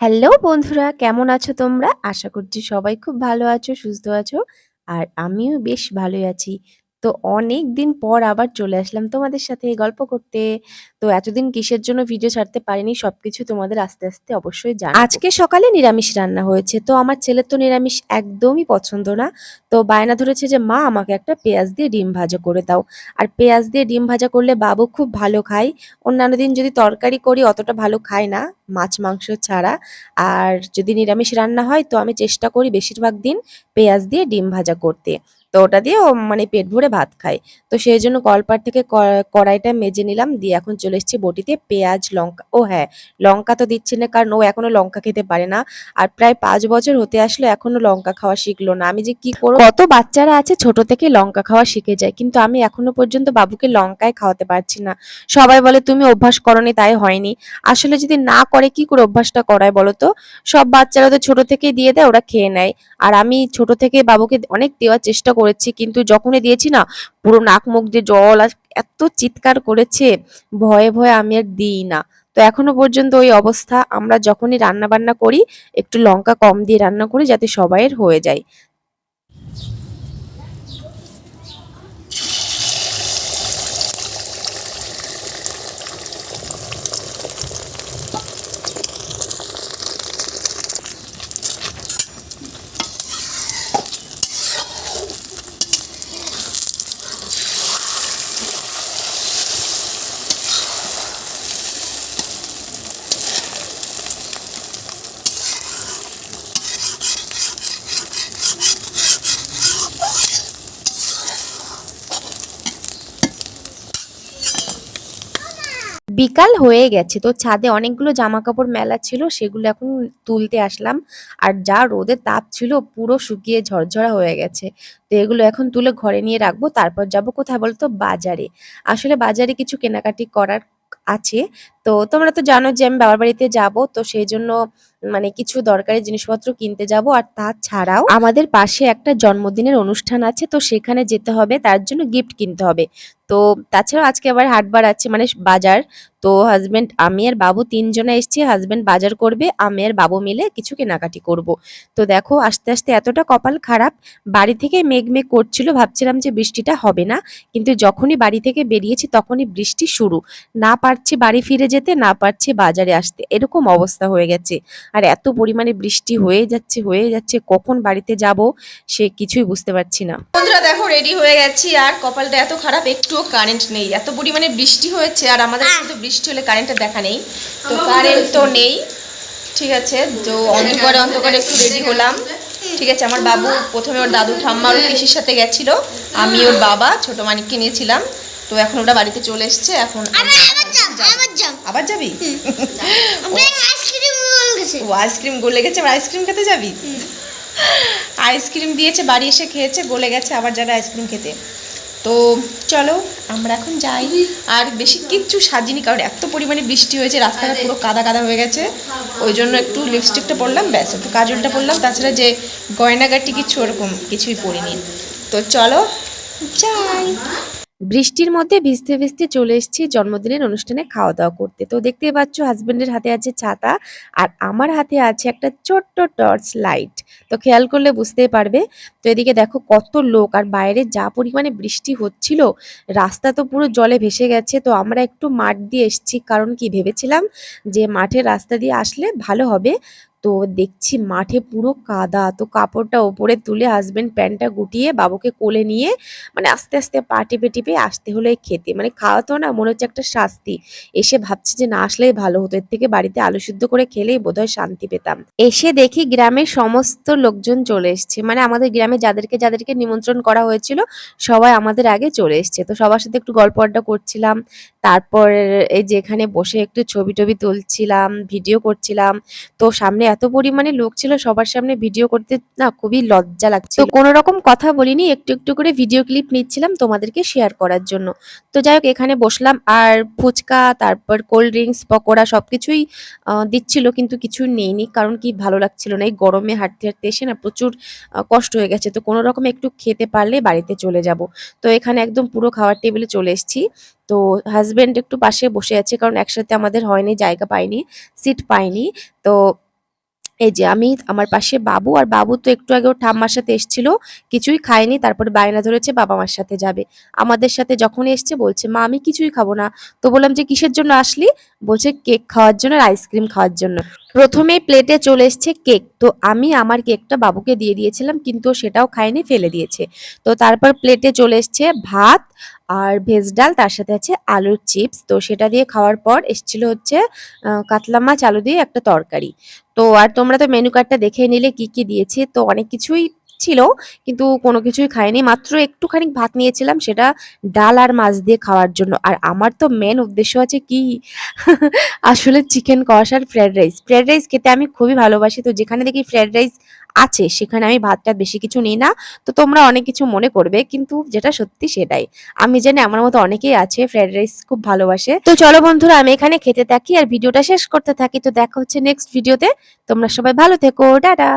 Hello বন্ধুরা কেমন আছো তোমরা? আশা করছি সবাই খুব ভালো আছো, সুস্থ আছো। আর আমিও বেশ ভালোই আছি। তো অনেক দিন পর আবার চলে আসলাম তোমাদের সাথে গল্প করতে। তো এতদিন কিসের জন্য ভিডিও ছাড়তে পারিনি সবকিছু তোমাদের আস্তে, আস্তে অবশ্যই জানাব। আজকে সকালে নিরামিষ রান্না হয়েছে। তো আমার ছেলের তো নিরামিষ একদমই পছন্দ না। তো বায়না ধরেছে যে মা আমাকে একটা পেঁয়াজ দিয়ে ডিম ভাজা করে দাও। আর পেঁয়াজ দিয়ে ডিম ভাজা করলে বাবু খুব ভালো খায়। অন্যান্য দিন যদি তরকারি করি অতটা ভালো খায় না মাছ মাংস ছাড়া। আর যদি নিরামিষ রান্না হয় তো আমি চেষ্টা করি বেশিরভাগ দিন পেঁয়াজ দিয়ে ডিম ভাজা করতে। তো ওটা দিয়ে ও মানে পেট ভরে ভাত খায়। তো সেই জন্য কলপার থেকে কড়াইটা মেজে নিলাম দিয়ে এখন চলে এসেছি বটিতে পেঁয়াজ, লঙ্কা ও হ্যাঁ লঙ্কা তো দিচ্ছি না কারণ ও এখনও লঙ্কা খেতে পারে না। আর প্রায় পাঁচ বছর হতে আসলো এখনও লঙ্কা খাওয়া শিখলো না। আমি যে কি করব কত বাচ্চারা আছে ছোট থেকে লঙ্কা খাওয়া শিখে যায়। কিন্তু আমি এখনও পর্যন্ত বাবুকে লঙ্কায় খাওয়াতে পারছি না। সবাই বলে তুমি অভ্যাস করনি তাই হয়নি। আসলে যদি না করে কি করে অভ্যাসটা করায় বলো তো? সব বাচ্চারা তো ছোট থেকেই দিয়ে দেয়, ওরা খেয়ে নেয়। আর আমি ছোট থেকে বাবুকে অনেক দেওয়ার চেষ্টা করেছি, কিন্তু যখনই দিয়েছি না, পুরো নাক মুখ দিয়ে জল আর এত চিৎকার করেছে, ভয়ে ভয়ে আমি আর দিই না। তো এখনও পর্যন্ত ওই অবস্থা, আমরা যখনই রান্না বান্না করি, একটু লঙ্কা কম দিয়ে রান্না করি যাতে সবাইয়ের হয়ে যায়। বিকাল হয়ে গেছে। তো ছাদে অনেকগুলো জামা কাপড় মেলা ছিল, সেগুলো এখন তুলতে আসলাম। আর যা রোদে তাপ ছিল, পুরো শুকিয়ে ঝরঝরা হয়ে গেছে। তো এগুলো এখন তুলে ঘরে নিয়ে রাখব, তারপর যাব কোথায় বলতো? বাজারে। আসলে বাজারে কিছু কেনাকাটি করার আছে তো তোমরা তো জানো যে আমি বাবার বাড়িতে যাব, তো সেই জন্য মানে কিছু দরকারি জিনিসপত্র কিনতে যাব। আর তাছাড়াও আমাদের পাশে একটা জন্মদিনের অনুষ্ঠান আছে, তো সেখানে যেতে হবে, তার জন্য গিফট কিনতে হবে। তো তাছাড়াও আজকে আবার হাটবার আছে মানে বাজার। তো হাজবেন্ড আমি আর বাবু তিনজনে এসেছি হাজব্যান্ড বাজার করবে, আমি আর বাবু মিলে কিছু কেনাকাটি করব। তো দেখো, আস্তে আস্তে এতটা কপাল খারাপ, বাড়ি থেকে মেঘ মেঘ করছিল, ভাবছিলাম যে বৃষ্টিটা হবে না, কিন্তু যখনই বাড়ি থেকে বেরিয়েছি, তখনই বৃষ্টি শুরু। না পারছি বাড়ি ফিরে যেতে। না পারছি বাজারে আসতে। এরকম অবস্থা হয়ে গেছে। আর এত পরিমাণে বৃষ্টি হয়ে যাচ্ছে হয়ে যাচ্ছে কখন বাড়িতে যাব সে কিছুই বুঝতে পারছি না। বন্ধুরা দেখো রেডি হয়ে গেছি। আর কপালটা এত খারাপ একটুও কারেন্ট নেই। এত পরিমাণে বৃষ্টি হয়েছে আর আমাদের কিন্তু বৃষ্টি হলে কারেন্টের দেখা নেই। তো কারেন্ট তো নেই। ঠিক আছে তো অন্ধকারে অন্ধকারে একটু রেডি হলাম। ঠিক আছে আমার বাবু প্রথমে ওর দাদু ঠাম্মা ওর পিসির সাথে গেছিল। আমি ওর বাবা ছোট মানিককে নিয়েছিলাম। তো এখন ওটা বাড়িতে চলে এসছে এখন আবার যাবি। ও আইসক্রিম গলে গেছে। আবার আইসক্রিম খেতে যাবি? আইসক্রিম দিয়েছে বাড়ি এসে খেয়েছে গলে গেছে আবার যাবে আইসক্রিম খেতে। তো চলো আমরা এখন যাই। আর বেশি কিচ্ছু সাজিনি কারণ এত পরিমাণে বৃষ্টি হয়েছে রাস্তাটা পুরো কাদা কাদা হয়ে গেছে। ওই জন্য একটু লিপস্টিকটা পরলাম ব্যাস একটু কাজলটা পরলাম। তাছাড়া যে গয়নাগাটি কিছু ওরকম কিছুই পরিনি। তো চলো যাই। বৃষ্টির মধ্যে ভিজতে ভিজতে চলে এসেছি জন্মদিনের অনুষ্ঠানে খাওয়া দাওয়া করতে। তো দেখতেই পাচ্ছ হাজবেন্ডের হাতে আছে ছাতা আর আমার হাতে আছে একটা ছোট্ট টর্চ লাইট তো খেয়াল করলে বুঝতেই পারবে। তো এদিকে দেখো কত লোক আর বাইরে যা পরিমাণে বৃষ্টি হচ্ছিল, রাস্তা তো পুরো জলে ভেসে গেছে। তো আমরা একটু মাঠ দিয়ে এসেছি। কারণ কি, ভেবেছিলাম যে মাঠের রাস্তা দিয়ে আসলে ভালো হবে। তো দেখছি মাঠে পুরো কাদা। তো কাপড়টা ওপরে তুলে হাজবেন্ড প্যান্টটা গুটিয়ে বাবুকে কোলে নিয়ে মানে আস্তে আস্তে পা টিপে টিপে আসতে হলো খেতে মানে খাওয়া তো না, মনে হচ্ছে একটা শাস্তি। এসে ভাবছি যে না আসলেই ভালো হতো। এর থেকে বাড়িতে আলু সিদ্ধ করে খেলেই বোধহয় শান্তি পেতাম। এসে দেখি গ্রামের সমস্ত লোকজন চলে এসছে। মানে আমাদের গ্রামে যাদেরকে যাদেরকে নিমন্ত্রণ করা হয়েছিল, সবাই আমাদের আগে চলে এসছে। তো সবার সাথে একটু গল্প আড্ডা করছিলাম। তারপর এই যে এখানে বসে একটু ছবি টবি তুলছিলাম, ভিডিও করছিলাম। তো সামনে এত পরিমাণে লোক ছিল সবার সামনে ভিডিও করতে না খুবই লজ্জা লাগছে তো কোনো রকম কথা বলিনি একটু একটু করে ভিডিও ক্লিপ নিচ্ছিলাম তোমাদেরকে শেয়ার করার জন্য। তো যাই হোক এখানে বসলাম আর ফুচকা তারপর কোল্ড ড্রিঙ্কস পকোড়া সবকিছুই আহ, দিচ্ছিল কিন্তু কিছু নেইনি কারণ কি ভালো লাগছিল না। এই গরমে হাঁটতে হাঁটতে এসে না প্রচুর কষ্ট হয়ে গেছে। তো কোনো রকম একটু খেতে পারলে বাড়িতে চলে যাব। তো এখানে একদম পুরো খাওয়ার টেবিলে চলে এসেছি। তো হাজবেন্ড একটু পাশে বসে আছে কারণ একসাথে আমাদের হয়নি জায়গা পাইনি সিট পাইনি। তো এই যে আমি আমার পাশে বাবু, আর বাবু তো একটু আগে ওর ঠাম্মার সাথে এসেছিল, কিছুই খায়নি, তারপরে বায়না ধরেছে, বাবা মার সাথে যাবে। আমাদের সাথে যখন এসছে বলছে, মা, আমি কিছুই খাব না। তো বললাম যে, কিসের জন্য আসলি? বলছে, কেক খাওয়ার জন্য আর আইসক্রিম খাওয়ার জন্য। প্রথমেই প্লেটে চলে এসছে কেক। তো আমি আমার কেকটা বাবুকে দিয়ে দিয়েছিলাম, কিন্তু সেটাও খায়নি, ফেলে দিয়েছে। তো তারপর প্লেটে চলে এসছে ভাত আর ভেজ ডাল, তার সাথে আছে আলুর চিপস। তো সেটা দিয়ে খাওয়ার পর এসছিল হচ্ছে কাতলা মাছ, আলু দিয়ে একটা তরকারি। তো আর তোমরা তো মেনু কার্ডটা দেখে নিলে কি কি দিয়েছে তো অনেক কিছুই ছিল, কিন্তু কোনো কিছুই খাইনি। মাত্র একটুখানি ভাত নিয়েছিলাম, সেটা ডাল আর মাছ দিয়ে খাওয়ার জন্য। আর আমার তো মেন উদ্দেশ্য আছে কি? আসলে চিকেন কষার ফ্রাইড রাইস ফ্রাইড রাইস খেতে আমি খুবই ভালোবাসি। তো যেখানে দেখি ফ্রাইড রাইস আছে, সেখানে আমি ভাতটা বেশি কিছু নিই না। তো তোমরা অনেক কিছু মনে করবে, কিন্তু যেটা সত্যি সেটাই। আমি জানি আমার মতো অনেকেই আছে ফ্রাইড রাইস খুব ভালোবাসে। তো চলো বন্ধুরা, আমি এখানে খেতে থাকি আর ভিডিওটা শেষ করতে থাকি। তো দেখা হচ্ছে নেক্সট ভিডিওতে তোমরা সবাই ভালো থেকো। টাটা!